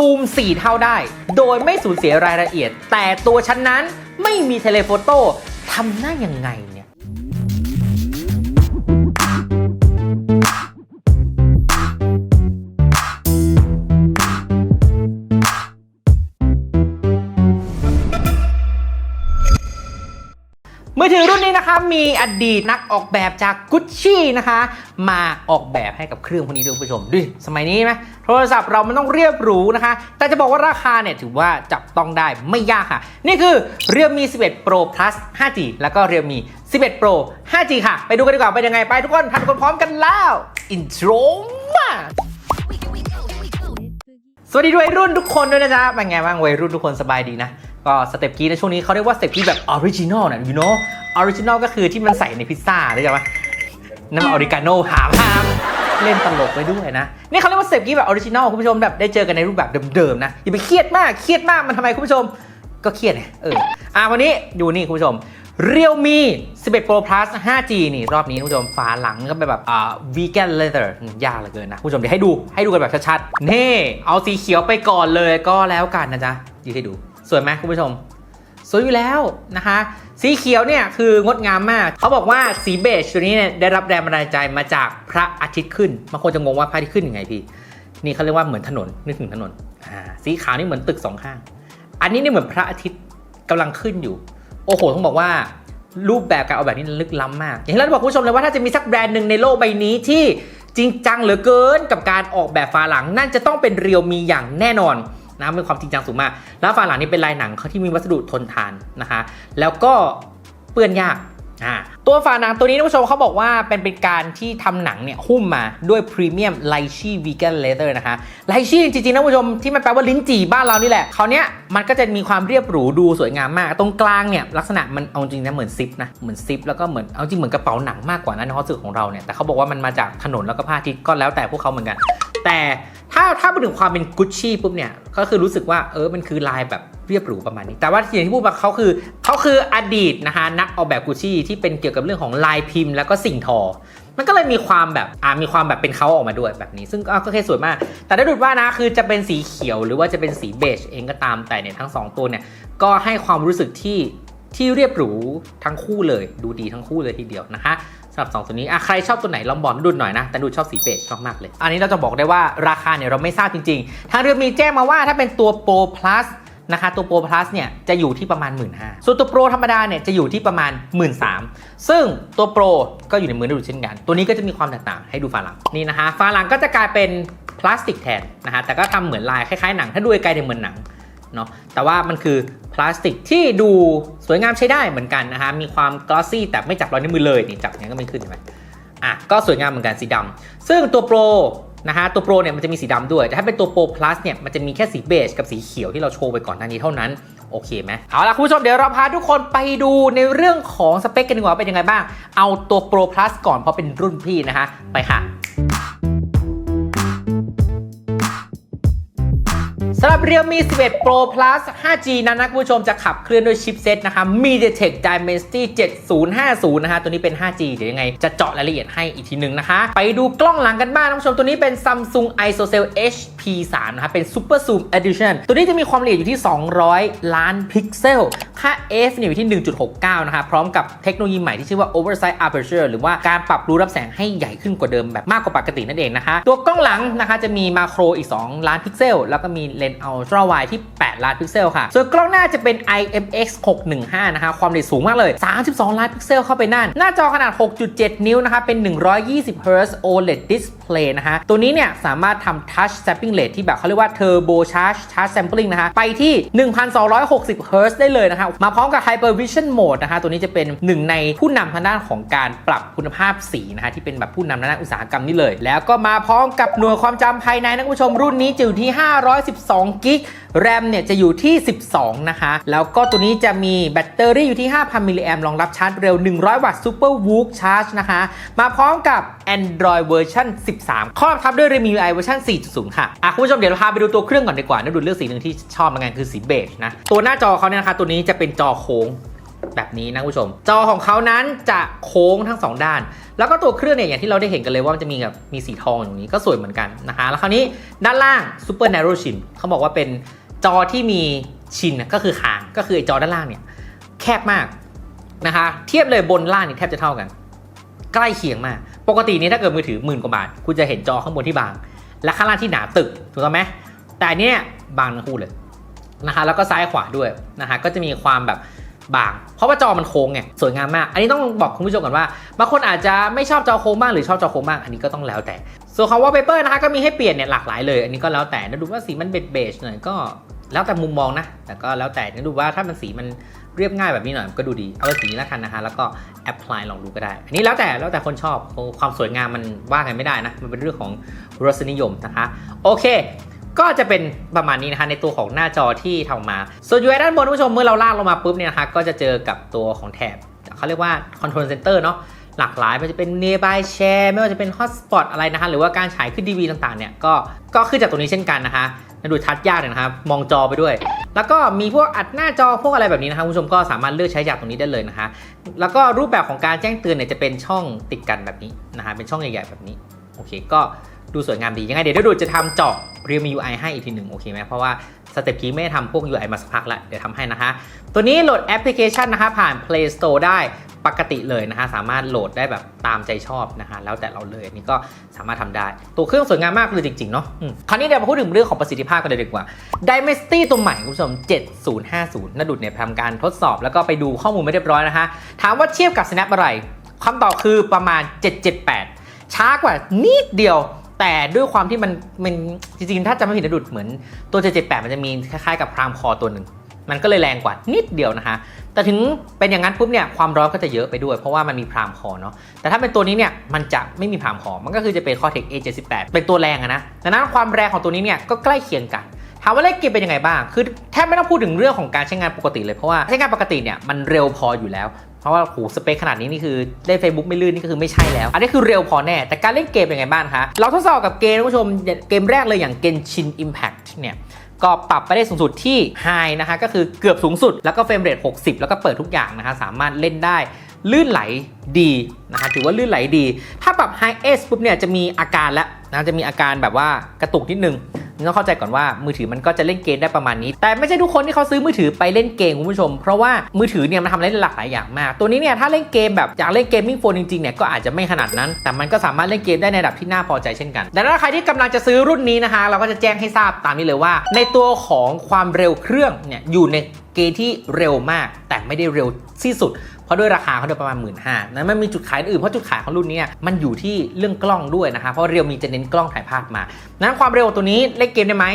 ซูม 4 เท่าได้ โดยไม่สูญเสียรายละเอียด แต่ตัวฉันนั้นไม่มีเทเลโฟโต้ทำได้ยังไง นนี้นะคะมีอดีตนักออกแบบจากกุชชี่นะคะ มาออกแบบให้กับเครื่องพวกนี้ด้วยคุณผู้ชมดูสมัยนี้ไหมโทรศัพท์เรามันต้องเรียบหรูนะคะ แต่จะบอกว่าราคาเนี่ยถือว่าจับต้องได้ไม่ยากค่ะ นี่คือ Realme 11 Pro Plus 5G แล้วก็ Realme 11 Pro 5G ค่ะ ไปดูกันดีกว่าเป็นยังไงไปทุกคนทันคนพร้อมกันแล้วอินโทรมาสวัสดีวัยรุ่นทุกคนด้วยนะจ๊ะเป็นไงบ้างวัยรุ่นทุกคนสบายดีนะ ก็สเต็ปกี้ในช่วงนี้เขาเรียกว่าสเต็ปกี้แบบออริจินอลนะ you know ออริจินอลก็คือที่มันใส่ในพิซซ่าได้ไหมนั่นมันออริกาโน่หามหามเล่นตลกไปด้วยนะ นี่เขาเรียกว่าเต็ปกี้แบบออริจินอลคุณผู้ชมแบบได้เจอกันในรูปแบบเดิมๆนะอย่าไปเครียดมากเครียดมากมันทำไมคุณผู้ชมก็เครียดไงเอออะวันนี้ดูนี่คุณผู้ชม Realme 11 Pro Plus 5G นี่รอบนี้คุณผู้ชมฝาหลังก็เป็นแบบอ่า vegan leather อืมยากเหลือเกินนะคุณผู้ชมเดี๋ยวให้ดูให้ดูกันแบบชัดๆนี่เอาสีเขียวไปก่อนเลยก็แล้วกันนะจ๊ะยืนให้ดูสวยไหมคุณผู้ชม สวยอยู่แล้วนะคะ สีเขียวเนี่ยคืองดงามมาก เขาบอกว่าสีเบจตัวนี้เนี่ยได้รับแรงบันดาลใจมาจากพระอาทิตย์ขึ้นบางคนจะงงว่าพระอาทิตย์ขึ้นยังไงพี่นี่เขาเรียกว่าเหมือนถนนนึกถึงถนนอ่าสีขาวนี่เหมือนตึกสองข้าง อันนี้เนี่ยเหมือนพระอาทิตย์กำลังขึ้นอยู่ โอ้โหต้องบอกว่ารูปแบบการออกแบบนี้ลึกล้ำมาก อย่างที่เราบอกคุณผู้ชมเลยว่าถ้าจะมีสักแบรนด์หนึ่งในโลกใบนี้ที่จริงจังเหลือเกินกับการออกแบบฝาหลังนั่นจะต้องเป็นเรียวมีอย่างแน่นอน นะเป็นความจริงจังสูงมาก แล้วฝาหลังนี้เป็นลายหนังเขาที่มีวัสดุทนทานนะคะ แล้วก็เปื้อนยากอ่าตัวฝาหนังตัวนี้ท่านผู้ชมเขาบอกว่าเป็นเป็นการที่ทำหนังเนี่ยหุ้มมาด้วยพรีเมียมไลชี่วีแกนเลเตอร์นะคะไลชี่จริงๆนะคุณผู้ชมที่มันแปลว่าลิ้นจี่บ้านเรานี่แหละเขาวเนี้ยมันก็จะมีความเรียบหรูดูสวยงามมาก ตรงกลางเนี่ยลักษณะมันเอาจริงนะเหมือนซิปนะเหมือนซิปแล้วก็เหมือนเอาจริงเหมือนกระเป๋าหนังมากกว่านะในความรู้สึกของเราเนี่ยแต่เขาบอกว่ามันมาจากถนนแล้วก็ผ้าทิตย์ก็แล้วแต่พวกเขาเหมือนกัน แต่ถ้าถ้าพูดถึงความเป็นกุชชี่ปุ๊บเนี่ยก็คือรู้สึกว่าเออมันคือลายแบบเรียบหรูประมาณนี้ แต่ว่าอย่างที่พูดมาเขาคือเขาคืออดีตนะคะนักออกแบบกุชชี่ที่เป็นเกี่ยวกับเรื่องของลายพิมพ์ แล้วก็สิ่งทอ มันก็เลยมีความแบบอ่ามีความแบบเป็นเขาออกมาด้วยแบบนี้ ซึ่งก็ก็แค่สวยมาก แต่ได้ดูว่านะคือจะเป็นสีเขียวหรือว่าจะเป็นสีเบจเองก็ตามแต่เนี่ยทั้งสองตัวเนี่ยก็ให้ความรู้สึกที่ที่เรียบหรูทั้งคู่เลยดูดีทั้งคู่เลยทีเดียวนะคะสำหรับสองตัวนี้อะใครชอบตัวไหนลองบอกดูหน่อยนะ แต่ดูชอบสีเบจชอบมากเลย อันนี้เราจะบอกได้ว่าราคาเนี่ยเราไม่ทราบจริงๆ ทางเรือมีแจ้งมาว่าถ้าเป็นตัว Pro Plus นะคะตัว Pro Plus เนี่ยจะอยู่ที่ประมาณ 1 5ื่นส่วนตัว Pro ธรรมดาเนี่ยจะอยู่ที่ประมาณ 1 3ื่นซึ่งตัว Pro ก็อยู่ในมือได้ดูเช่นกัน ตัวนี้ก็จะมีความแตกต่างให้ดูฝาหลังนี่นะคะฝาหลังก็จะกลายเป็นพลาสติกแทนนะคะแต่ก็ทำเหมือนลายคล้ายๆหนังถ้าดูไกลๆเนี่ยเหมือนหนังเนาะแต่ว่ามันคือพลาสติกที่ดูสวยงามใช้ได้เหมือนกันนะคะมีความกลอสซี่แต่ไม่จับรอยนิ้วมือเลยนี่จับอย่างนี้ก็ไม่ขึ้นใช่ไหมอะก็สวยงามเหมือนกันสีดำซึ่งตัว Pro นะฮะตัวโปรเนี่ยมันจะมีสีดำด้วย แต่ถ้าเป็นตัวโปร plus เนี่ยมันจะมีแค่สีเบจกับสีเขียวที่เราโชว์ไปก่อนหน้านี้เท่านั้น โอเคไหมเอาล่ะ คุณผู้ชมเดี๋ยวเราพาทุกคนไปดูในเรื่องของสเปคกันดีกว่าเป็นยังไงบ้าง เอาตัวโปร plus ก่อนเพราะเป็นรุ่นพี่นะฮะไปค่ะ สำหรับ Realme 11 Pro Plus 5G นั้นนะคุณผู้ชมจะขับเคลื่อนด้วยชิปเซตนะคะ MediaTek Dimensity 7050 นะคะ ตัวนี้เป็น 5G เดี๋ยวยังไง จะเจาะรายละเอียดให้อีกทีหนึ่งนะคะ ไปดูกล้องหลังกันบ้างนะคุณผู้ชม ตัวนี้เป็น Samsung ISOCELL HP3 นะคะเป็น Super Zoom Edition ตัวนี้จะมีความละเอียดอยู่ที่ 200 ล้านพิกเซล ค่า f เนี่ยอยู่ที่ 1.69 นะคะ พร้อมกับเทคโนโลยีใหม่ที่ชื่อว่า Oversize Aperture หรือว่าการปรับรูรับแสงให้ใหญ่ขึ้นกว่าเดิมแบบมากกว่าปกตินั่นเองนะคะ ตัวกล้องหลังนะคะจะมีมาโครอีก 2 ล้านพิกเซล แล้วก็มีเลนส์ Ultra Wide ที่ 8 ล้านพิกเซลค่ะ ส่วนกล้องหน้าจะเป็น IMX 615 นะคะ ความละเอียดสูงมากเลย 32 ล้านพิกเซลเข้าไปนั่น หน้าจอขนาด 6.7 นิ้วนะคะ เป็น 120 Hz OLED Display นะคะ ตัวนี้เนี่ยสามารถทำ Touch Sampling Rate ที่แบบเขาเรียกว่า Turbo Charge Touch Sampling นะคะ ไปที่ 1,260 Hz ได้เลยนะคะ มาพร้อมกับ Hyper Vision Mode นะคะ ตัวนี้จะเป็นหนึ่งในผู้นำทางด้านของการปรับคุณภาพสีนะคะที่เป็นแบบผู้นำทางด้านอุตสาหกรรมนี่เลย แล้วก็มาพร้อมกับหน่วยความจำภายในนะคุณผู้ชมรุ่นนี้จะอยู่ที่ 512 2กิกแรมเนี่ยจะอยู่ที่ 12 นะคะ แล้วก็ตัวนี้จะมีแบตเตอรี่อยู่ที่ 5,000 มิลลิแอมรองรับชาร์จเร็ว 100 วัตต์ Super Whoop Charge นะคะ มาพร้อมกับ Android เวอร์ชัน13 ครอบทับด้วย Realme UI เวอร์ชัน4.0 ค่ะ อะ คุณผู้ชมเดี๋ยวเราพาไปดูตัวเครื่องก่อนดีกว่านะดูเลือกสีหนึ่งที่ชอบมางานคือสีเบจนะ ตัวหน้าจอเขาเนี่ยนะคะ ตัวนี้จะเป็นจอโค้ง แบบนี้นะคุณผู้ชม จอของเขานั้นจะโค้งทั้งสองด้าน แล้วก็ตัวเครื่องเนี่ยอย่างที่เราได้เห็นกันเลยว่ามันจะมีแบบมีสีทองอย่างนี้ก็สวยเหมือนกันนะคะแล้วคราวนี้ด้านล่าง Super Narrow Chin เขาบอกว่าเป็นจอที่มีชินก็คือคางก็คือไอจอด้านล่างเนี่ยแคบมากนะคะ เทียบเลยบนล่างนี่แทบจะเท่ากัน ใกล้เคียงมาก ปกตินี้ถ้าเกิดมือถือหมื่นกว่าบาท คุณจะเห็นจอข้างบนที่บาง และข้างล่างที่หนาตึกถูกต้องไหมแต่เนี้ยบางทั้งคู่เลยนะคะ แล้วก็ซ้ายขวาด้วยนะคะก็จะมีความแบบ บาง เพราะว่าจอมันโค้งไงสวยงามมาก อันนี้ต้องบอกคุณผู้ชมก่อนว่าบางคนอาจจะไม่ชอบจอโค้งบ้างหรือชอบจอโค้งบ้างอันนี้ก็ต้องแล้วแต่ ส่วนของวอลเปเปอร์นะคะก็มีให้เปลี่ยนเนี่ยหลากหลายเลย อันนี้ก็แล้วแต่นะดูว่าสีมันเบจเบจหน่อยก็แล้วแต่มุมมองนะ แต่ก็แล้วแต่นะดูว่าถ้ามันสีมันเรียบง่ายแบบนี้หน่อยก็ดูดี เอาสีนี้แล้วกันนะคะ แล้วก็แอพพลายลองดูก็ได้ อันนี้แล้วแต่แล้วแต่คนชอบความสวยงามมันว่ากันไม่ได้นะ มันเป็นเรื่องของรสนิยมนะคะ โอเค ก็จะเป็นประมาณนี้นะคะในตัวของหน้าจอที่ทำออกมา ส่วน UI ด้านบนคุณผู้ชมเมื่อเราลากลงมาปุ๊บเนี่ยนะคะก็จะเจอกับตัวของแถบเขาเรียกว่า Control Center เนาะหลากหลายไม่ว่าจะเป็น Nearby Share ไม่ว่าจะเป็น Hotspot อะไรนะคะ หรือว่าการฉายขึ้นดีวีต่างๆ เนี่ยก็ก็ขึ้นจากตรงนี้เช่นกันนะคะดูทัดยากเลยนะครับ มองจอไปด้วย แล้วก็มีพวกอัดหน้าจอพวกอะไรแบบนี้นะคะคุณผู้ชมก็สามารถเลือกใช้จากตรงนี้ได้เลยนะคะ แล้วก็รูปแบบของการแจ้งเตือนเนี่ยจะเป็นช่องติดกันแบบนี้นะคะเป็นช่องใหญ่ๆแบบนี้โอเค ก็ดูสวยงามดียังไงเดี๋ยวดูจะทำเจาะ Realme UI ให้อีกทีหนึ่งโอเคไหมเพราะว่าสเต็ปกี้ไม่ได้ทำพวก UI มาสักพักแล้วเดี๋ยวทำให้นะคะตัวนี้โหลดแอปพลิเคชันนะคะ ผ่าน Play Store ได้ปกติเลยนะคะสามารถโหลดได้แบบตามใจชอบนะคะแล้วแต่เราเลยนนี้ก็สามารถทำได้ ตัวเครื่องสวยงามมากเลยจริง ๆ เนาะคราวนี้เดี๋ยวมาพูดถึงเรื่องของประสิทธิภาพกันเลยดีกว่า Dimensity ตัวใหม่คุณผู้ชม 7050นดุดเนี่ยทำการทดสอบแล้วก็ไปดูข้อมูลไม่เรียบร้อยนะคะถามว่าเทียบกับ Snap อะไรคำตอบคือประมาณ 778 ช้ากว่านิดเดียว แต่ด้วยความที่มันมันจริงๆ ถ้าจำไม่ผิดนะดุดเหมือนตัว 778 มันจะมีคล้ายๆกับพรามคอตัวหนึ่ง มันก็เลยแรงกว่านิดเดียวนะคะแต่ถึงเป็นอย่างนั้นปุ๊บเนี่ยความร้อนก็จะเยอะไปด้วย เพราะว่ามันมีพรามคอเนาะแต่ถ้าเป็นตัวนี้เนี่ยมันจะไม่มีพรามคอมันก็คือจะเป็นคอเทค A78 เป็นตัวแรงอะนะดังนั้นความแรงของตัวนี้เนี่ยก็ใกล้เคียงกัน ถามว่าเล่นเกมเป็นยังไงบ้าง คือแทบไม่ต้องพูดถึงเรื่องของการใช้งานปกติเลย เพราะว่าใช้งานปกติเนี่ยมันเร็วพออยู่แล้ว เพราะว่าโหสเปคขนาดนี้นี่คือเล่น Facebook ไม่ลื่นนี่ก็คือไม่ใช่แล้ว อันนี้คือเร็วพอแน่ แต่การเล่นเกมเป็นยังไงบ้างคะ เราทดสอบกับเกมนะคุณผู้ชมเกมแรกเลยอย่าง Genshin Impact เนี่ยก็ปรับไปได้สูงสุดที่ High นะคะก็คือเกือบสูงสุด แล้วก็เฟรมเรท60 แล้วก็เปิดทุกอย่างนะคะสามารถเล่นได้ลื่นไหลดีนะคะถือว่าลื่นไหลดี ถ้าปรับ High S ปุ๊บเนี่ยจะมีอาการแล้ว นะจะมีอาการแบบว่ากระตุกนิดนึงต้องเข้าใจก่อนว่ามือถือมันก็จะเล่นเกมได้ประมาณนี้ แต่ไม่ใช่ทุกคนที่เขาซื้อมือถือไปเล่นเกมคุณผู้ชม เพราะว่ามือถือเนี่ยมันทำอะไรหลากหลายอย่างมาก ตัวนี้เนี่ยถ้าเล่นเกมแบบอยากเล่นเกมมิ่งโฟนจริงๆเนี่ยก็อาจจะไม่ขนาดนั้น แต่มันก็สามารถเล่นเกมได้ในระดับที่น่าพอใจเช่นกันดังนั้นใครที่กำลังจะซื้อรุ่นนี้นะคะเราก็จะแจ้งให้ทราบตามนี้เลยว่า ในตัวของความเร็วเครื่องเนี่ยอยู่ในเกณฑ์ที่เร็วมาก แต่ไม่ได้เร็วที่สุด ราะด้วยราคาเขาเดินประมาณ 1 5ื่นห้านั้นมันมีจุดขายอื่นเพราะจุดขายของรุ่นนี้มันอยู่ที่เรื่องกล้องด้วยนะคะเพราะเรียวมีจะเน้นกล้องถ่ายภาพมานั้นความเร็วตัวนี้เล่นเกมได้ไหม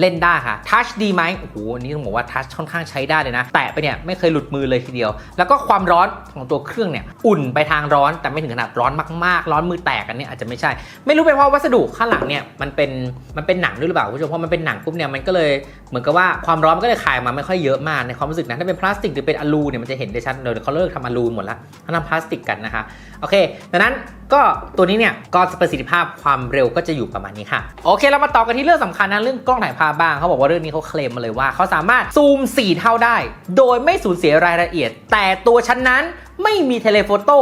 เล่นได้ค่ะทัชดีไหมโอ้โหอันนี้ต้องบอกว่าทัชค่อนข้างใช้ได้เลยนะ แตะไปเนี่ยไม่เคยหลุดมือเลยทีเดียว แล้วก็ความร้อนของตัวเครื่องเนี่ยอุ่นไปทางร้อน แต่ไม่ถึงขนาดร้อนมากๆ ร้อนมือแตกกันเนี่ยอาจจะไม่ใช่ ไม่รู้เป็นเพราะวัสดุข้างหลังเนี่ยมันเป็นมันเป็นหนังด้วยหรือเปล่าคุณผู้ชมเพราะมันเป็นหนังปุ๊บเนี่ยมันก็เลยเหมือนกับว่าความร้อนก็เลยคายมาไม่ค่อยเยอะมากในความรู้สึกนะถ้าเป็นพลาสติกหรือเป็นอลูเนี่ยมันจะเห็นได้ชัดเดี๋ยเขาเลิกทำมาลูนหมดละเขาทำพลาสติกกันนะคะ โอเคดังนั้นก็ตัวนี้เนี่ยก็ประสิทธิภาพความเร็วก็จะอยู่ประมาณนี้ค่ะ โอเคเรามาต่อกันที่เรื่องสำคัญนะเรื่องกล้องถ่ายภาพบ้างเขาบอกว่าเรื่องนี้เขาเคลมมาเลยว่าเขาสามารถซูม 4 เท่าได้ โดยไม่สูญเสียรายละเอียด แต่ตัวชั้นนั้นไม่มีเทเลโฟโต้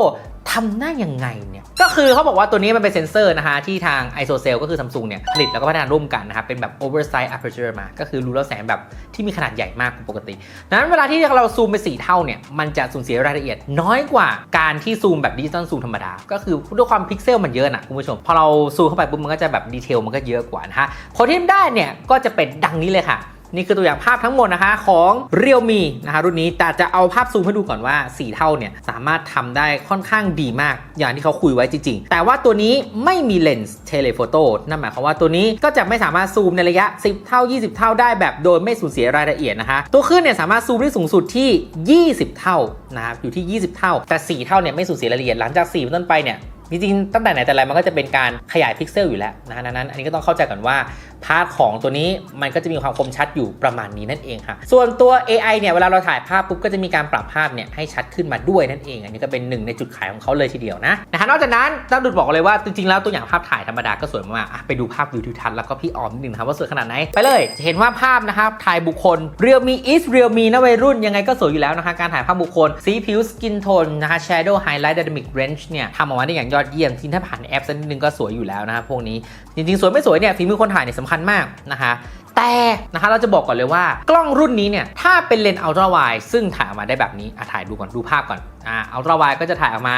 ทำหน้ายังไงเนี่ย ก็คือเขาบอกว่าตัวนี้มันเป็นเซ็นเซอร์นะคะที่ทาง ISOCELL ก็คือ Samsung เนี่ยผลิตแล้วก็พัฒนาร่วมกันนะครับ เป็นแบบ oversize aperture มา ก็คือรูแล้วแสงแบบที่มีขนาดใหญ่มากกว่าปกติดังนั้นเวลาที่เราซูมไป 4 เท่าเนี่ย มันจะสูญเสียรายละเอียดน้อยกว่าการที่ซูมแบบดิจิตอลซูมธรรมดา ก็คือด้วยความพิกเซลมันเยอะนะคุณผู้ชม พอเราซูมเข้าไปปุ๊บมันก็จะแบบดีเทลมันก็เยอะกว่านะฮะผลที่ได้เนี่ยก็จะเป็นดังนี้เลยค่ะ นี่คือตัวอย่างภาพทั้งหมดนะคะของ Realme นะคะรุ่นนี้แต่จะเอาภาพซูมให้ดูก่อนว่า 4 เท่าเนี่ยสามารถทำได้ค่อนข้างดีมาก อย่างที่เขาคุยไว้จริงๆ แต่ว่าตัวนี้ไม่มีเลนส์เทเลโฟโต้นั่นหมายความว่าตัวนี้ก็จะไม่สามารถซูมในระยะ 10 เท่า 20 เท่าได้แบบโดยไม่สูญเสียรายละเอียดนะคะ ตัวเครื่องเนี่ยสามารถซูมได้สูงสุดที่ 20 เท่านะครับอยู่ที่ 20 เท่า แต่ 4 เท่าเนี่ยไม่สูญเสียรายละเอียดหลังจาก4เป็นต้นไปเนี่ยจริงๆตั้งแต่ไหนแต่ไรมันก็จะเป็นการขยายพิกเซลอยู่แล้วนะนั้นอันนี้ก็ต้องเข้าใจก่อนว่า พาร์ทของตัวนี้มันก็จะมีความคมชัดอยู่ประมาณนี้นั่นเองค่ะ ส่วนตัว AI เนี่ยเวลาเราถ่ายภาพปุ๊บก็จะมีการปรับภาพเนี่ยให้ชัดขึ้นมาด้วยนั่นเอง อันนี้ก็เป็นหนึ่งในจุดขายของเขาเลยทีเดียวนะนะคะนอกจากนั้นต้องดูดบอกเลยว่าจริงๆแล้วตัวอย่างภาพถ่ายธรรมดาก็สวยมากอะไปดูภาพวิวทิวทัศน์แล้วก็พี่ออมนิดนึงนะครับว่าสวยขนาดไหนไปเลยจะเห็นว่าภาพนะครับถ่ายบุคคลเรียวมี is เรียวมีนะวัยรุ่นยังไงก็สวยอยู่แล้วนะคะการถ่ายภาพบุคคลสีผิวสกินโทนนะคะ shadow highlight dynamic range เนี่ยทำออกมาได้อย่างยอดเยี่ยมทีถ้าผ่านแอปสักนิดนึงก็สวยอยู่แล้วนะครับพวกนี้จริงๆสวยไม่สวยเนี่ยฝีมือคนถ่ายเนี่ยสำคัญมากนะคะแต่นะคะเราจะบอกก่อนเลยว่ากล้องรุ่นนี้เนี่ยถ้าเป็นเลนส์อัลตร้าไวซึ่งถ่ายออกมาได้แบบนี้อะถ่ายดูก่อนดูภาพก่อนอ่าอัลตร้าไวก็จะถ่ายออกมา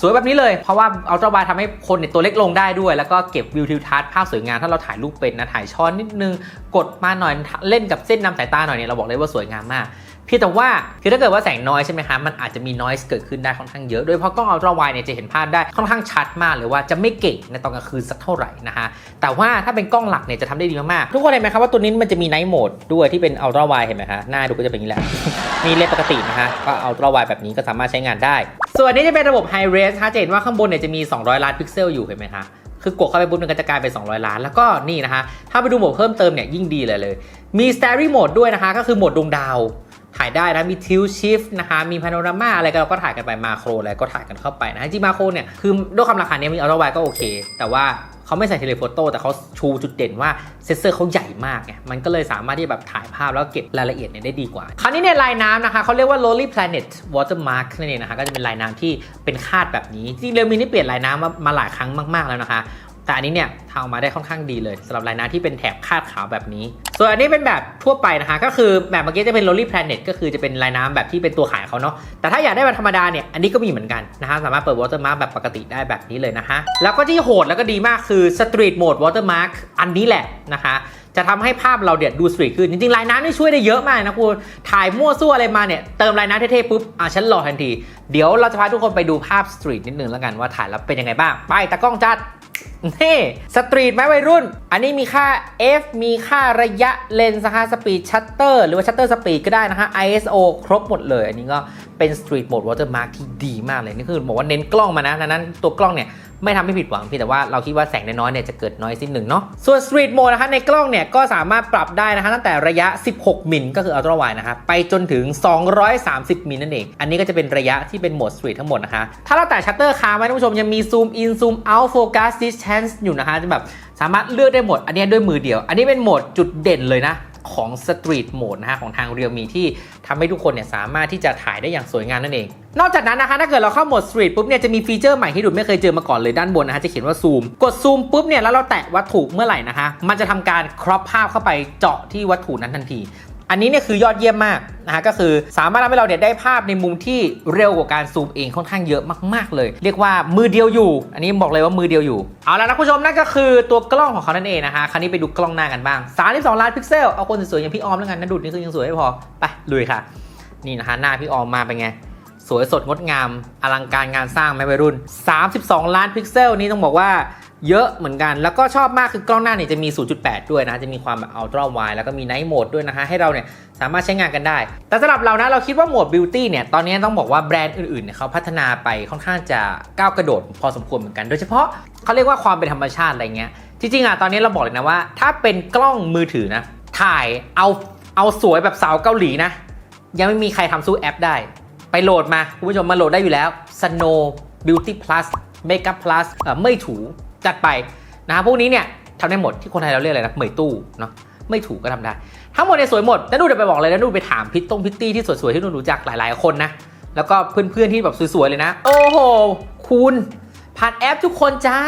สวยแบบนี้เลย เพราะว่าอัลตร้าไวทำให้คนเนี่ยตัวเล็กลงได้ด้วย แล้วก็เก็บวิวทิวทัศน์ภาพสวยงามถ้าเราถ่ายรูปเป็นนะถ่ายช้อนนิดนึง กดมาหน่อยเล่นกับเส้นนำสายตาหน่อยเนี่ยเราบอกเลยว่าสวยงามมาก เพียงแต่ว่าคือถ้าเกิดว่าแสงน้อยใช่ไหมคะมันอาจจะมีน i s e เกิดขึ้นได้ค่อนข้างเยอะ โดยเฉพาะกล้องอัลตร้าไวเนี่ยจะเห็นภาพได้ค่อนข้างชัดมากเลยว่าจะไม่เก่งในตอนกลางคืนสักเท่าไหร่นะคะแต่ว่าถ้าเป็นกล้องหลักเนี่ยจะทำได้ดีมากๆทุกคนเห็นไหมครับว่าตัวนี้มันจะมีไนท์โหมดด้วยที่เป็นอัลตร้าไวเห็นไหมคะหน้าดูก็จะเป็นอย่างนี้แหละมีเลนส์ปกตินะคะก็อัลตร้าไวแบบนี้ก็สามารถใช้งานได้ ส่วนนี้จะเป็นระบบ High Res คะจะเห็นว่าข้างบนเนี่ยจะมี 200 ล้านพิกเซลอยู่เห็นไหมคะคือกดเข้าไปปุ๊บมันก็จะกลายเป็น 200 ล้าน แล้วก็นี่นะคะถ้าไปดูโหมดเพิ่มเติมเนี่ยยิ่งดีเลยเลย มี Starry Mode ด้วยนะคะ ก็คือโหมดดวงดาว ถ่ายได้นะ มี Tilt Shift นะคะ มี Panorama อะไรก็เราก็ถ่ายกันไปมาโครอะไรก็ถ่ายกันเข้าไปนะ จริงมาโครเนี่ย คือด้วยความราคาเนี้ยมีอัลตร้ไวก็โอเค แต่ว่าเขาไม่ใส่เทเลโฟโต้แต่เขาชูจุดเด่นว่าเซนเซอร์เขาใหญ่มากไงมันก็เลยสามารถที่แบบถ่ายภาพแล้วเก็บรายละเอียดเนี่ยได้ดีกว่า คราวนี้เนี่ยลายน้ำนะคะเขาเรียกว่า Lonely Planet Watermark นั่นเองนะคะก็จะเป็นลายน้ำที่เป็นคาดแบบนี้ จริงเรมีนี่เปลี่ยนลายน้ำมามาหลายครั้งมากๆแล้วนะคะ แต่อันนี้เนี่ยทำออกมาได้ค่อนข้างดีเลยสำหรับลายน้ำที่เป็นแถบคาดขาวแบบนี้ ส่วนอันนี้เป็นแบบทั่วไปนะคะ ก็คือแบบเมื่อกี้จะเป็น Lonely Planet ก็คือจะเป็นลายน้ำแบบที่เป็นตัวขายเขาเนาะแต่ถ้าอยากได้แบบธรรมดาเนี่ยอันนี้ก็มีเหมือนกันนะคะสามารถเปิด Watermark แบบปกติได้แบบนี้เลยนะคะแล้วก็ที่โหดแล้วก็ดีมากคือ Street Mode Watermark อันนี้แหละนะคะ จะทำให้ภาพเราเดียดดูสตรีทขึ้น จริงๆลายน้ำนี่ช่วยได้เยอะมากนะคุณถ่ายมั่วซั่วอะไรมาเนี่ยเติมลายน้ำเท่ๆปุ๊บอะฉันรอทันที เดี๋ยวเราจะพาทุกคนไปดูภาพสตรีทนิดนึงแล้วกันว่าถ่ายแล้วเป็นยังไงบ้าง ไปตากล้องจัดนี่สตรีทไหมวัยรุ่น อันนี้มีค่า f มีค่าระยะเลนส์นะคะสปีดชัตเตอร์หรือว่าชัตเตอร์สปีดก็ได้นะคะ ISO ครบหมดเลย อันนี้ก็เป็นสตรีทโหมดวอเตอร์มาร์กที่ดีมากเลย นี่คือบอกว่าเน้นกล้องมานะดังนั้นตัวกล้องเนี่ย ไม่ทำให้ผิดหวังเพียงแต่ว่าเราคิดว่าแสงน้อยๆเนี่ยจะเกิดน้อยสิ้นหนึ่งเนาะส่วน Street Mode นะคะในกล้องเนี่ยก็สามารถปรับได้นะคะตั้งแต่ระยะ 16 มิลก็คือ Ultra Wide นะคะ ไปจนถึง 230 มิลนั่นเอง อันนี้ก็จะเป็นระยะที่เป็นโหมด Street ทั้งหมดนะคะ ถ้าเราแต่ชัตเตอร์ค้างไว้ท่านผู้ชมยังมี Zoom In Zoom Out Focus Distance อยู่นะคะจะแบบสามารถเลือกได้หมด อันนี้ด้วยมือเดียว อันนี้เป็นโหมดจุดเด่นเลยนะ ของ Street Mode นะฮะของทาง Realme ที่ทำให้ทุกคนเนี่ยสามารถที่จะถ่ายได้อย่างสวยงามนั่นเอง นอกจากนั้นนะคะถ้าเกิดเราเข้าโหมด Street ปุ๊บเนี่ยจะมีฟีเจอร์ใหม่ที่ดูไม่เคยเจอมาก่อนเลยด้านบนนะฮะจะเขียนว่าซูม กดซูมปุ๊บเนี่ยแล้วเราแตะวัตถุเมื่อไหร่นะคะมันจะทำการครอปภาพเข้าไปเจาะที่วัตถุนั้นทันที อันนี้เนี่ยคือยอดเยี่ยมมากนะฮะก็คือสามารถทำให้เราเนี่ยได้ภาพในมุมที่เร็วกว่าการซูมเองค่อนข้างเยอะมากๆเลย เรียกว่ามือเดียวอยู่ อันนี้บอกเลยว่ามือเดียวอยู่เอาละนะคุณผู้ชมนั่นก็คือตัวกล้องของเขานั่นเองนะคะคราวนี้ไปดูกล้องหน้ากันบ้าง 32 ล้านพิกเซลเอาคนสวยๆอย่างพี่ออมแล้วกันนะดูดนี่คือยังสวยไม่พอไปลุยค่ะ นี่นะคะหน้าพี่ออมมาเป็นไงสวยสดงดงามอลังการงานสร้างไหมวัยรุ่น 32 ล้านพิกเซลนี่ต้องบอกว่า เยอะเหมือนกัน แล้วก็ชอบมากคือกล้องหน้าเนี่ยจะมี 0.8 ด้วยนะจะมีความแบบอัลตร้าไวแล้วก็มีไนท์โหมดด้วยนะคะให้เราเนี่ยสามารถใช้งานกันได้ แต่สำหรับเรานะเราคิดว่าโหมดบิวตี้เนี่ยตอนนี้ต้องบอกว่าแบรนด์อื่นๆเนี่ยเขาพัฒนาไปค่อนข้างจะก้าวกระโดดพอสมควรเหมือนกัน โดยเฉพาะเขาเรียกว่าความเป็นธรรมชาติอะไรเงี้ยจริงๆอะตอนนี้เราบอกเลยนะว่า ถ้าเป็นกล้องมือถือนะถ่ายเอาเอาสวยแบบสาวเกาหลีนะ ยังไม่มีใครทำสู้แอปได้ ไปโหลดมา คุณผู้ชมมาโหลดได้อยู่แล้ว Snow Beauty Plus Makeup Plus เอ่อไม่ถู จัดไปนะฮะพวกนี้เนี่ยทำได้หมดที่คนไทยเราเรียกอะไรนะเหมยตู้เนาะไม่ถูกก็ทำได้ ทั้งหมดเนี่ยสวยหมดแล้วดูเดี๋ยวไปบอกเลยแล้วดูไปถามพิตต้งพิตตี้ที่สวยๆที่นูรู้จักหลายๆคนนะแล้วก็เพื่อนๆที่แบบสวยๆเลยนะ โอ้โห คุณผ่านแอปทุกคนจ้า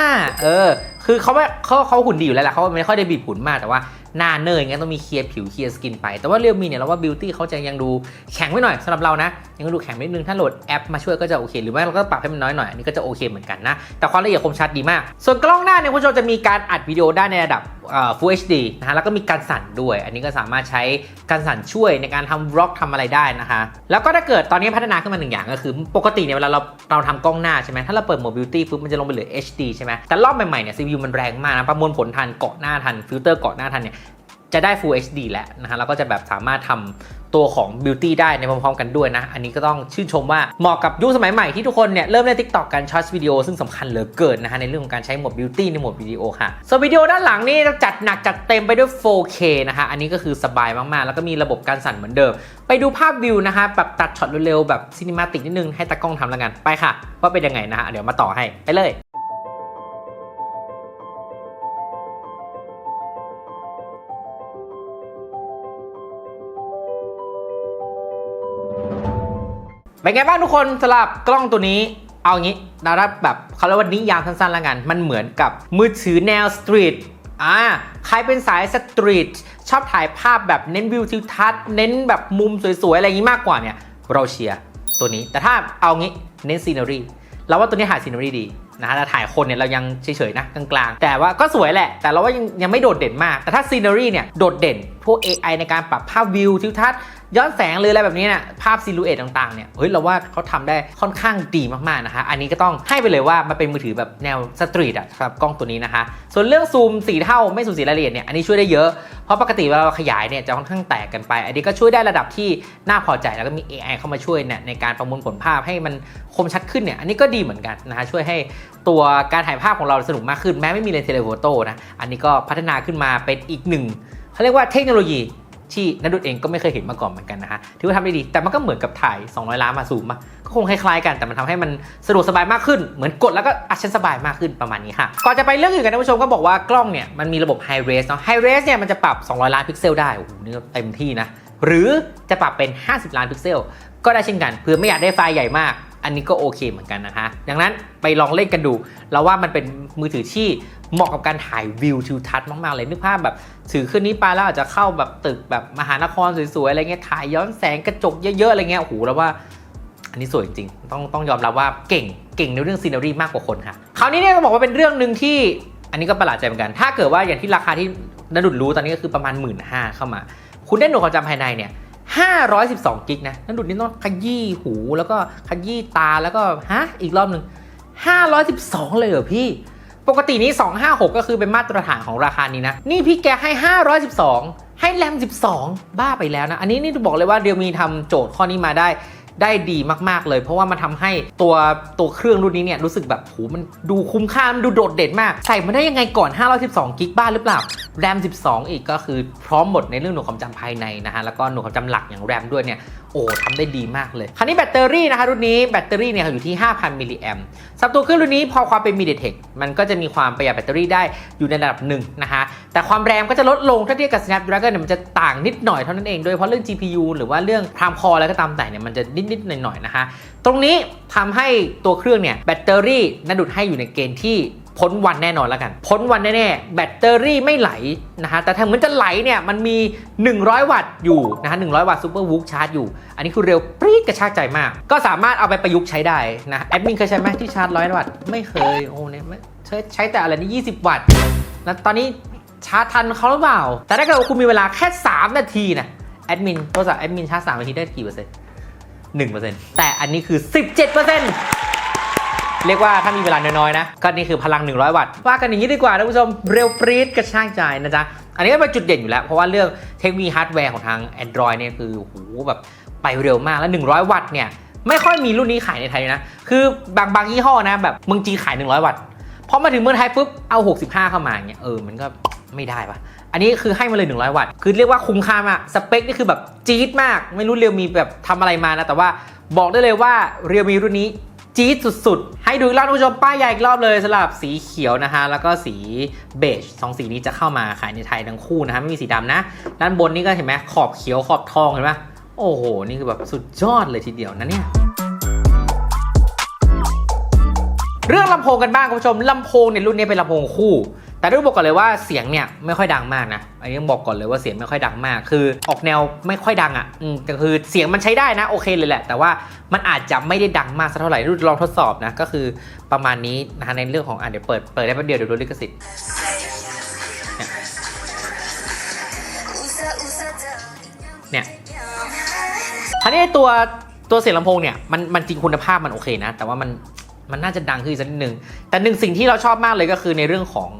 เออ คือเขาไม่เขาเขาหุ่นดีอยู่แล้วแหละเขาไม่ค่อยได้บีบหุ่นมากแต่ว่า หน้าเนยงั้นต้องมีเคลียร์ผิวเคลียร์สกินไป แต่ว่าเรียวมีเนี่ยเราว่าบิวตี้เขาจะยังดูแข็งไว้หน่อยสำหรับเรานะยังดูแข็งนิดนึงถ้าโหลดแอปมาช่วยก็จะโอเค หรือไม่เราก็ปรับให้มันน้อยหน่อยอันนี้ก็จะโอเคเหมือนกันนะแต่ความละเอียดคมชัดดีมาก ส่วนกล้องหน้าเนี่ยคุณผู้ชมจะมีการอัดวิดีโอได้ในระดับ Full HD นะฮะแล้วก็มีการสั่นด้วย อันนี้ก็สามารถใช้การสั่นช่วยในการทำบล็อกทำอะไรได้นะคะ แล้วก็ถ้าเกิดตอนนี้พัฒนาขึ้นมาหนึ่งอย่างก็คือ ปกติเนี่ยเวลาเราเราทำกล้องหน้าใช่ไหมถ้าเราเปิดโหมด Beauty ปุ๊บมันจะลงไปเหลือ HD ใช่ไหมแต่รอบใหม่ๆเนี่ย CPU มันแรงมากนะประมวลผลทันเกาะหน้าทันฟิลเตอร์เกาะหน้าทันเนี่ย จะได้ Full HD แล้วนะฮะแล้วก็จะแบบสามารถทำตัวของ Beauty ได้ในพร้อมๆกันด้วยนะ อันนี้ก็ต้องชื่นชมว่าเหมาะกับยุคสมัยใหม่ที่ทุกคนเนี่ยเริ่มเล่น TikTok กันช็อตวิดีโอซึ่งสำคัญเหลือเกินนะฮะในเรื่องของการใช้โหมด Beauty ในโหมดวิดีโอค่ะ ส่วนวิดีโอด้านหลังนี่จัดหนักจัดเต็มไปด้วย 4K นะคะอันนี้ก็คือสบายมากๆ แล้วก็มีระบบการสั่นเหมือนเดิม ไปดูภาพวิวนะคะแบบตัดช็อตเร็วๆแบบซินิมาติกนิดนึงให้ตากล้องทำแล้วกันไปค่ะว่าเป็นยังไงนะฮะเดี๋ยวมาต่อให้ไปเลย เป็นไงบ้างทุกคนสำหรับกล้องตัวนี้เอางี้ดารับแบบเขาเรียกว่านิยามสั้นๆแล้วกัน มันเหมือนกับมือถือแนวสตรีทอ่าใครเป็นสายสตรีทชอบถ่ายภาพแบบเน้นวิวทิวทัศน์เน้นแบบมุมสวยๆ อะไรอย่างนี้มากกว่าเนี่ย เราเชียร์ตัวนี้แต่ถ้าเอางี้เน้นซีนารีเราว่าตัวนี้หายซีนารีดี นะฮะแต่ถ่ายคนเนี่ยเรายังเฉยๆนะกลางๆ แต่ว่าก็สวยแหละ แต่เราว่ายังยังไม่โดดเด่นมาก แต่ถ้าซีนารีเนี่ยโดดเด่น พวก AI ในการปรับภาพวิวทิวทัศน์ย้อนแสงหรืออะไรแบบนี้เนี่ยภาพซิลูเอตต่างๆเนี่ยเฮ้ยเราว่าเขาทำได้ค่อนข้างดีมากๆนะคะ อันนี้ก็ต้องให้ไปเลยว่ามันเป็นมือถือแบบแนวสตรีทอะสำหรับกล้องตัวนี้นะคะ ส่วนเรื่องซูมสีเท่าไม่สูญเสียรายละเอียดเนี่ยอันนี้ช่วยได้เยอะ เพราะปกติเวลาเราขยายเนี่ยจะค่อนข้างแตกกันไป อันนี้ก็ช่วยได้ระดับที่น่าพอใจแล้วก็มี AI เข้ามาช่วยเนี่ยในการประมวลผลภาพให้มันคมชัดขึ้นเนี่ยอันนี้ก็ดีเหมือนกันนะฮะช่วยให้ตัวการถ่ายภาพของเราสนุกมากขึ้นแม้ไม่มีเลนส์เทเลโฟโต้นะอันนี้ก็พัฒนาขึ้นมาเป็นอีกหนึ่งเขาเรียกว่าเทคโนโลยี ที่นัดดุเองก็ไม่เคยเห็นมาก่อนเหมือนกันนะฮะถือว่าทำได้ดี แต่มันก็เหมือนกับถ่าย 200 ล้านมาซูมมาก็คงคล้ายๆกันแต่มันทำให้มันสะดวกสบายมากขึ้น เหมือนกดแล้วก็อัดชันสบายมากขึ้นประมาณนี้ค่ะก่อนจะไปเรื่องอื่นกันท่านผู้ชมก็บอกว่ากล้องเนี่ยมันมีระบบ High Res เนาะ High Res เนี่ยมันจะปรับ 200 ล้านพิกเซลได้โอ้โหนี่เต็มที่นะหรือจะปรับเป็น 50 ล้านพิกเซล ก็ได้เช่นกันเพื่อไม่อยากได้ไฟล์ใหญ่มาก อันนี้ก็โอเคเหมือนกันนะคะ ดังนั้นไปลองเล่นกันดู เราว่ามันเป็นมือถือที่เหมาะกับการถ่ายวิวทิวทัศน์มาก ๆ เลยนึกภาพแบบ ถือขึ้นนี้ไปแล้วอาจจะเข้าแบบตึกแบบมหานครสวย ๆ อะไรเงี้ยถ่ายย้อนแสงกระจกเยอะ ๆ อะไรเงี้ยโอ้โหแล้วว่าอันนี้สวยจริงๆต้องต้องยอมรับว่าเก่งเก่งในเรื่องซีนารีมากกว่าคนค่ะคราวนี้เนี่ยต้องบอกว่าเป็นเรื่องหนึ่งที่อันนี้ก็ประหลาดใจเหมือนกัน ถ้าเกิดว่าอย่างที่ราคาที่นดุดรู้ตอนนี้ก็คือประมาณ 1 5ื่นเข้ามา คุณได้หน่วยความจำภายในเนี่ย 512 กิกนะนั่นดุดนี่ต้องขยี้หูแล้วก็ขยี้ตาแล้วก็ฮะอีกรอบหนึ่ง512 เลยเหรอพี่ ปกตินี้ 256 ก็คือเป็นมาตรฐานของราคานี้นะ นี่พี่แกให้ 512 ให้แรม 12 บ้าไปแล้วนะ อันนี้นี่บอกเลยว่าเดียวมีทำโจทย์ข้อนี้มาได้ ได้ดีมากๆเลย เพราะว่ามันทำให้ตัวตัวเครื่องรุ่นนี้เนี่ยรู้สึกแบบโหมันดูคุ้มค่ามันดูโดดเด่นมาก ใส่มาได้ยังไงก่อน 512กิกบ้านหรือเปล่าแรม 12 อีกก็คือพร้อมหมดในเรื่องหน่วยความจำภายในนะฮะแล้วก็หน่วยความจำหลักอย่างแรมด้วยเนี่ยโอ้ทำได้ดีมากเลย คราวนี้แบตเตอรี่นะคะรุ่นนี้แบตเตอรี่เนี่ยอยู่ที่ 5,000 มิลลิแอมสำหรับตัวเครื่องรุ่นนี้พอความเป็น MediaTek มันก็จะมีความประหยัดแบตเตอรี่ได้อยู่ในระดับหนึ่งนะคะแต่ความแรงก็จะลดลงถ้าเทียบกับ Snapdragon เนี่ยมันจะต่างนิดหน่อยเท่านั้นเองโดยเฉพาะเรื่อง GPU หรือว่าเรื่อง Prime Core อะไรก็ตามแต่เนี่ยมันจะนิดๆหน่อยๆนะคะตรงนี้ทำให้ตัวเครื่องเนี่ยแบตเตอรี่นดุดให้อยู่ในเกณฑ์ที่ พ้นวันแน่นอนแล้วกัน พ้นวันแน่ๆแบตเตอรี่ไม่ไหลนะฮะแต่ถ้าเหมือนจะไหลเนี่ยมันมี 100 วัตต์อยู่นะฮะ100 วัตต์ซูเปอร์วูฟชาร์จอยู่ อันนี้คือเร็วปรี๊ดกระชากใจมาก ก็สามารถเอาไปประยุกต์ใช้ได้นะแอดมินเคยใช้ไหมที่ชาร์จ 100 วัตต์ไม่เคยโอ้เนี่ยใช้ใช้แต่อะไรนี่20 วัตต์แล้วตอนนี้ชาร์จทันเขาหรือเปล่า แต่ถ้าเกิดว่าคุณมีเวลาแค่ 3 นาทีนะแอดมินโทรศัพท์แอดมินชาร์จ3นาทีได้กี่เปอร์เซ็นต์1%แต่อันนี้คือ 17% เรียกว่าถ้ามีเวลาน้อยๆนะ ก็นี่คือพลัง 100 วัตต์ว่ากันอย่างนี้ดีกว่าท่านผู้ชมเร็วปรี๊ดกระชากใจนะจ๊ะ อันนี้ก็เป็นจุดเด่นอยู่แล้ว เพราะว่าเรื่องเทคโนโลยีฮาร์ดแวร์ของทาง Android เนี่ยคือโหแบบไปเร็วมากแล้ว 100 วัตต์เนี่ยไม่ค่อยมีรุ่นนี้ขายในไทยนะ คือบางบางยี่ห้อนะแบบเมืองจีนขาย 100 วัตต์พอมาถึงเมืองไทยปุ๊บเอา 65 เข้ามาเงี้ยเออมันก็ไม่ได้ปะอันนี้คือให้มาเลย 100 วัตต์ คือเรียกว่าคุ้มค่ามาก สเปคนี่คือแบบจี๊ดมาก ไม่รู้เรียวมีแบบทำอะไรมานะ แต่ว่าบอกได้เลยว่าเรียวมีรุ่นนี้ จี๊ดสุดๆ ให้ดูอีกรอบผู้ชมป้ายใหญ่อีกรอบเลยสำหรับสีเขียวนะฮะ แล้วก็สีเบจสองสีนี้จะเข้ามาขายในไทยทั้งคู่นะฮะ ไม่มีสีดำนะ ด้านบนนี่ก็เห็นไหมขอบเขียวขอบทองเห็นไหมโอ้โห นี่คือแบบสุดยอดเลยทีเดียวนะเนี่ยเรื่องลำโพงกันบ้างคุณผู้ชมลำโพงเนี่ยรุ่นนี้เป็นลำโพงคู่ แต่ต้องบอกก่อนเลยว่าเสียงเนี่ยไม่ค่อยดังมากนะอันนี้ต้องบอกก่อนเลยว่าเสียงไม่ค่อยดังมาก คือออกแนวไม่ค่อยดังอะ่ะอืมแต่คือเสียงมันใช้ได้นะโอเคเลยแหละ แต่ว่ามันอาจจะไม่ได้ดังมากสักเท่าไหร่รุ่นลองทดสอบนะก็คือประมาณนี้นะฮะในเรื่องของอะเดี๋ยวเปิดเปิดได้แป๊บเดียวเดี๋ยวโดนลิขสิทธิ์เนี่ยคราวนี้ตัวตัวเสียงลำโพงเนี่ยมันมันจริงคุณภาพมันโอเคนะ แต่ว่ามันมันน่าจะดังขึ้นสักนิดนึงแต่หนึ่งสิ่งที่เราชอบมากเลยก็คือในเรื่องของ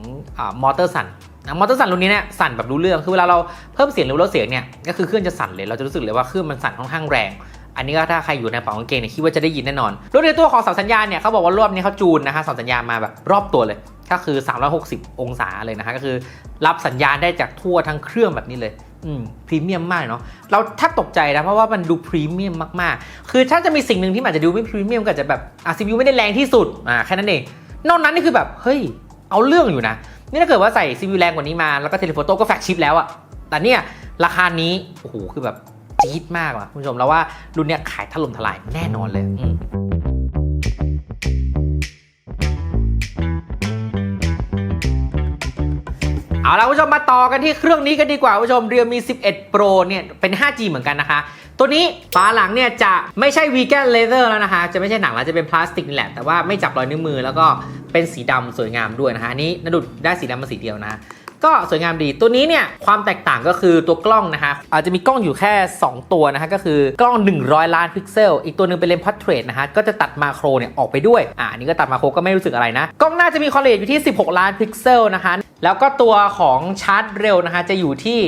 มอเตอร์สั่นนะมอเตอร์สั่นรุ่นนี้เนี่ยสั่นแบบรู้เรื่องคือเวลาเราเพิ่มเสียงหรือลดเสียงเนี่ยก็คือเครื่องจะสั่นเลยเราจะรู้สึกเลยว่าเครื่องมันสั่นค่อนข้างแรง อันนี้ก็ถ้าใครอยู่ในเป๋ากางเกงเนี่ยคิดว่าจะได้ยินแน่นอนรถในตัวของเสาสัญญาณเนี่ยเขาบอกว่ารอบนี้เขาจูนนะคะเสาสัญญาณมาแบบรอบตัวเลย ก็คือ 360 องศาเลยนะคะก็คือ รับสัญญาณได้จากทั่วทั้งเครื่องแบบนี้เลยอืมพรีเมียมมากเนาะเราแทบตกใจนะเพราะว่ามันดูพรีเมียมมากๆ คือถ้าจะมีสิ่งหนึ่งที่อาจจะดูไม่พรีเมียมก็จะแบบอะซีพียูไม่ได้แรงที่สุดอ่าแค่นั้นเองนอกนั้นนี่คือแบบเฮ้ยเอาเรื่องอยู่นะ นี่ถ้าเกิดว่าใส่ซีพียูแรงกว่านี้มาแล้วก็เทเลโฟโต้ก็แฟกชิปแล้วอะแต่เนี่ยราคานี้โอ้โหคือแบบจี๊ดมากว่ะคุณผู้ชมแล้วว่ารุ่นเนี้ยขายถล่มทลายแน่นอนเลยอืมเอาละคุณผู้ชมมาต่อกันที่เครื่องนี้กันดีกว่าคุณผู้ชม Realme 11 Pro เนี่ยเป็น 5G เหมือนกันนะคะ ตัวนี้ฝาหลังเนี่ยจะไม่ใช่ vegan leather แล้วนะคะจะไม่ใช่หนังแล้วจะเป็นพลาสติกนี่แหละ แต่ว่าไม่จับรอยนิ้วมือ แล้วก็เป็นสีดำสวยงามด้วยนะคะนี้นดุดได้สีดำมาสีเดียวนะก็สวยงามดีตัวนี้เนี่ยความแตกต่างก็คือตัวกล้องนะคะอาจจะมีกล้องอยู่แค่ 2 ตัวนะคะก็คือกล้อง 100 ล้านพิกเซล อีกตัวหนึงเป็นเลนส์พอร์เทรตนะคะก็จะตัดมาโครเนี่ยออกไปด้วยอ่าอันนี้ก็ตัดมาโครก็ไม่รู้สึกอะไรนะ กล้องหน้าจะมีความลเอียดอยู่ที่ 16 ล้านพิกเซลนะคะแล้วก็ตัวของชาร์จเร็วนะคะจะอยู่ที่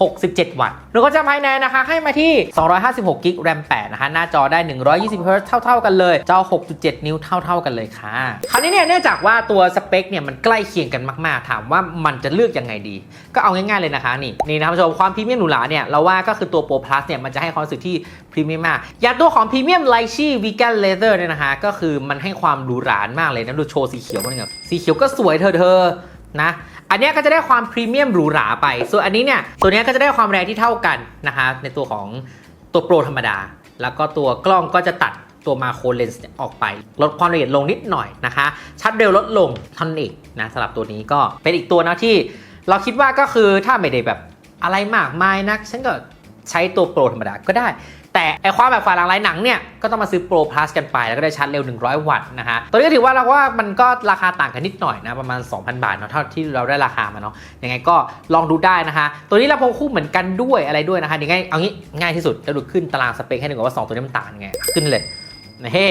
67 วัตต์หรือก็จะภายในนะคะ ให้มาที่ 256กิกแรม8นะคะ หน้าจอได้ 120 Hz เท่า ๆ กันเลย จอ 6.7 นิ้วเท่า ๆ กันเลยค่ะ คราวนี้เนี่ย เนื่องจากว่าตัวสเปคเนี่ย มันใกล้เคียงกันมาก ๆ ถามว่ามันจะเลือกยังไงดี ก็เอาง่าย ๆ เลยนะคะ นี่ นี่นะครับผู้ชม ความพรีเมียมหรูหราเนี่ย เราว่าก็คือตัว Pro Plus เนี่ย มันจะให้ความรู้สึกที่พรีเมียมมาก อย่างตัวของพรีเมียมไลชี่วีแกนเลเ h อร์เนี่ยนะคะ ก็คือมันให้ความหรูหรามากเลยนะ ดูโชว์สีเขียวมันแบบสีเขียวก็สวยเธอเธอ นะอันนี้ก็จะได้ความพรีเมียมหรูหราไป ส่วนอันนี้เนี่ยตัวนี้ก็จะได้ความแรงที่เท่ากันนะคะในตัวของตัวโปรธรรมดา แล้วก็ตัวกล้องก็จะตัดตัวมาโครเลนส์ออกไป ลดความละเอียดลงนิดหน่อยนะคะ ชัดเร็วลดลงท่านั้นเองนะสำหรับตัวนี้ก็เป็นอีกตัวนะที่ เราคิดว่าก็คือถ้าไม่ได้แบบอะไรมากมายนัก ฉันก็ใช้ตัวโปรธรรมดาก็ได้ แต่ไอความแบบฝาหลังลายหนังเนี่ยก็ต้องมาซื้อโปร plus กันไป แล้วก็ได้ชาร์จเร็ว 100 วัตต์นะฮะตัวนี้ก็ถือว่าเราว่ามันก็ราคาต่างกันนิดหน่อยนะ ประมาณ 2,000 บาทเนาะเท่าที่เราได้ราคามาเนาะยังไงก็ลองดูได้นะคะตัวนี้เราพงคู่เหมือนกันด้วยอะไรด้วยนะคะยังไงเอางี้ง่ายที่สุดจะดูขึ้นตารางสเปคให้ดูก่อนว่า2ตัวนี้มันต่างยังไงขึ้นเลยเฮ้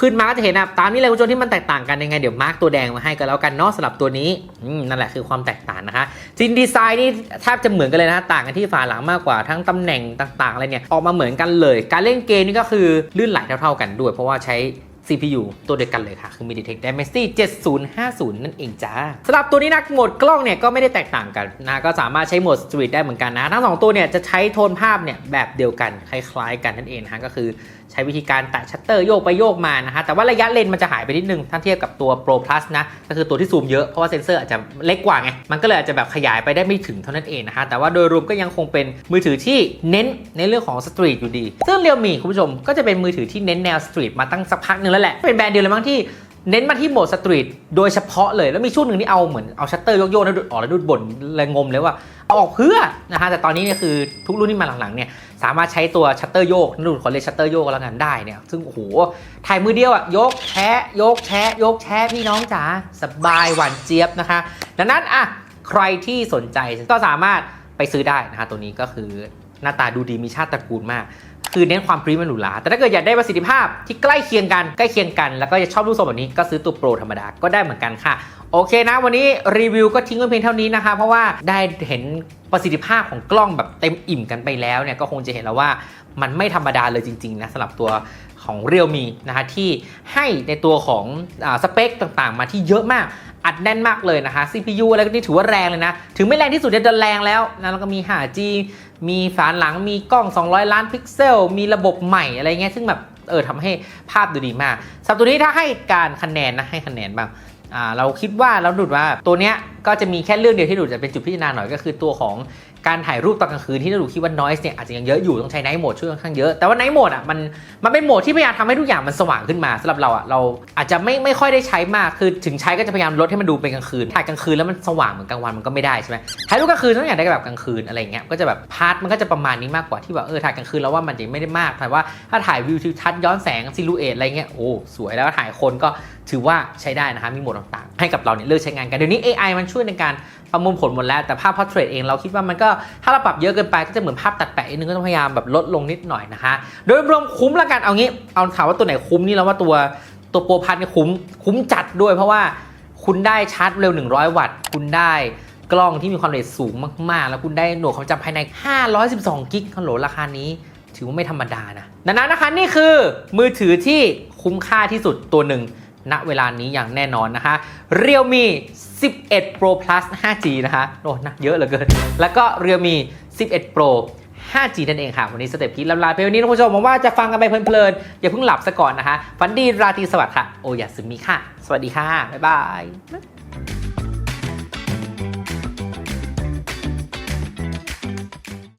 ขึ้นมาก็จะเห็นนะตามนี้เลยคุณผู้ชมที่มันแตกต่างกันยังไงเดี๋ยวมาร์กตัวแดงมาให้กันแล้วกันเนาะสำหรับตัวนี้นั่นแหละคือความแตกต่างนะคะจริงดีไซน์นี่แทบจะเหมือนกันเลยนะต่างกันที่ฝาหลังมากกว่าทั้งตำแหน่งต่างๆอะไรเนี่ยออกมาเหมือนกันเลย การเล่นเกมนี่ก็คือลื่นไหลเท่าๆกันด้วย เพราะว่าใช้ CPU ตัวเดียวกันเลยค่ะ คือ MediaTek Dimensity 7050 นั่นเองจ้าสำหรับตัวนี้นะโหมดกล้องเนี่ยก็ไม่ได้แตกต่างกันนะก็สามารถใช้โหมด Street ได้เหมือนกันนะ ทั้งสองตัวเนี่ยจะใช้โทนภาพเนี่ยแบบเดียวกันคล้ายๆ กันนั่นเองนะก็คือ ใช้วิธีการแตะชัตเตอร์โยกไปโยกมานะฮะแต่ว่าระยะเลนส์มันจะหายไปนิดนึงถ้าเทียบกับตัว Pro Plus นะก็คือตัวที่ซูมเยอะเพราะว่าเซนเซอร์อาจจะเล็กกว่าไงมันก็เลยอาจจะแบบขยายไปได้ไม่ถึงเท่านั้นเองนะฮะแต่ว่าโดยรวมก็ยังคงเป็นมือถือที่เน้นในเรื่องของสตรีทอยู่ดีซึ่งเรียวมีคุณผู้ชมก็จะเป็นมือถือที่เน้นแนวสตรีทมาตั้งสักพักหนึ่งแล้วแหละเป็นแบรนด์เดียวเลยมั้งที่เน้นมาที่โหมดสตรีทโดยเฉพาะเลยแล้วมีช่วงหนึ่งที่เอาเหมือนเอาชัตเตอร์โยกๆแล้วดูดออกแล้วดูดบ่นแรงงมเลยว่า ออกเพื่อนะฮะแต่ตอนนี้เนี่ยคือทุกรุ่นที่มาหลังๆเนี่ยสามารถใช้ตัวชัตเตอร์โยกนั่นดูดขอเรียชัตเตอร์โยกก็แล้วกันได้เนี่ยซึ่งโอ้โหถ่ายมือเดียวอะยกแชะยกแชะยกแชะพี่น้องจ๋าสบายหวานเจี๊ยบนะคะ ดังนั้นอะใครที่สนใจก็สามารถไปซื้อได้นะฮะตัวนี้ก็คือหน้าตาดูดีมีชาติตระกูลมาก คือเน้นความพรีเมียมหรูหราแต่ถ้าเกิดอยากได้ประสิทธิภาพที่ใกล้เคียงกันใกล้เคียงกัน แล้วก็จะชอบรูปทรงแบบนี้ก็ซื้อตัวโปรธรรมดาก็ได้เหมือนกันค่ะ โอเคนะวันนี้รีวิวก็ทิ้งไว้เพียงเท่านี้นะคะเพราะว่าได้เห็นประสิทธิภาพของกล้องแบบเต็มอิ่มกันไปแล้วเนี่ยก็คงจะเห็นแล้วว่ามันไม่ธรรมดาเลยจริงๆนะสำหรับตัวของเรียวมีนะคะที่ให้ในตัวของอสเปคต่างๆ มาที่เยอะมากอัดแน่นมากเลยนะคะ CPU อะไรก็นี่ถือว่าแรงเลยนะ ถึงไม่แรงที่สุดเนี่ยจะแรงแล้วนะแล้วก็มี 5G มีฝาหลังมีกล้อง 200 ล้านพิกเซล มีระบบใหม่อะไรเงี้ยซึ่งแบบเออทำให้ภาพดูดีมากสำหรับตัวนี้ถ้าให้การคะแนนนะให้คะแนนบ้างอ่า เราคิดว่าเราดูดว่าตัวเนี้ยก็จะมีแค่เรื่องเดียวที่ดูดจะเป็นจุดพิจารณาหน่อยก็คือตัวของ การถ่ายรูปตอนกลางคืนที่เราดูคิดว่า noise เนี่ยอาจจะยังเยอะอยู่ต้องใช้ night mode ช่วยค่อนข้างเยอะ แต่ว่า night mode อะมันมันเป็นโหมดที่พยายามทำให้ทุกอย่างมันสว่างขึ้นมาสำหรับเราอะเราอาจจะไม่ไม่ค่อยได้ใช้มากคือถึงใช้ก็จะพยายามลดให้มันดูเป็นกลางคืนถ่ายกลางคืนแล้วมันสว่างเหมือนกลางวันมันก็ไม่ได้ใช่ไหมถ่ายรูปกลางคืนต้องอยากได้แบบกลางคืนอะไรเงี้ยก็จะแบบพาร์ทมันก็จะประมาณนี้มากกว่าที่แบบเออถ่ายกลางคืนแล้วว่ามันจะไม่ได้มากแต่ว่าถ้าถ่ายวิวทิวทัศน์ย้อนแสงซิลูเอตอะไรเงี้ยโอ้สวยแล้วถ่ายคนก็ถือว่าใช้ได้นะคะมีโหมดต่างๆ ให้กับเราเนี่ยเลือกใช้งานกันเดี๋ยวนี้ AI มันช่วยในการ ประมวลผลหมดแล้วแต่ภาพ portrait เองเราคิดว่ามันก็ถ้าเราปรับเยอะเกินไปก็จะเหมือนภาพตัดแปะนิดนึงก็ต้องพยายามแบบลดลงนิดหน่อยนะคะโดยรวมคุ้มละกันเอางี้เอาถามว่าตัวไหนคุ้มนี่แล้วว่าตัวตัวโปรพัทเนี่ยคุ้มคุ้มจัดด้วย เพราะว่าคุณได้ชาร์จเร็ว 100 วัตต์ คุณได้กล้องที่มีความละเอียดสูงมากๆ แล้วคุณได้หน่วยความจำภายใน 512 กิกฮัลโหลราคานี้ถือว่าไม่ธรรมดานะดังนั้นนะคะนี่คือมือถือที่คุ้มค่าที่สุดตัวหนึ่งณเวลานี้อย่างแน่นอนนะคะ Realme 11 Pro Plus 5G นะคะโอ้นักเยอะเหลือเกิน แล้วก็เรือมี 11 Pro 5G นั่นเองค่ะ วันนี้สเต็ปคิดลำลาไปวันนี้นะคุณผู้ชมหวังว่าจะฟังกันไปเพลินๆ อย่าเพิ่งหลับซะก่อนนะคะฝันดีราตรีสวัสดิ์ค่ะ โอยาสึมิค่ะ สวัสดีค่ะ บ๊ายบาย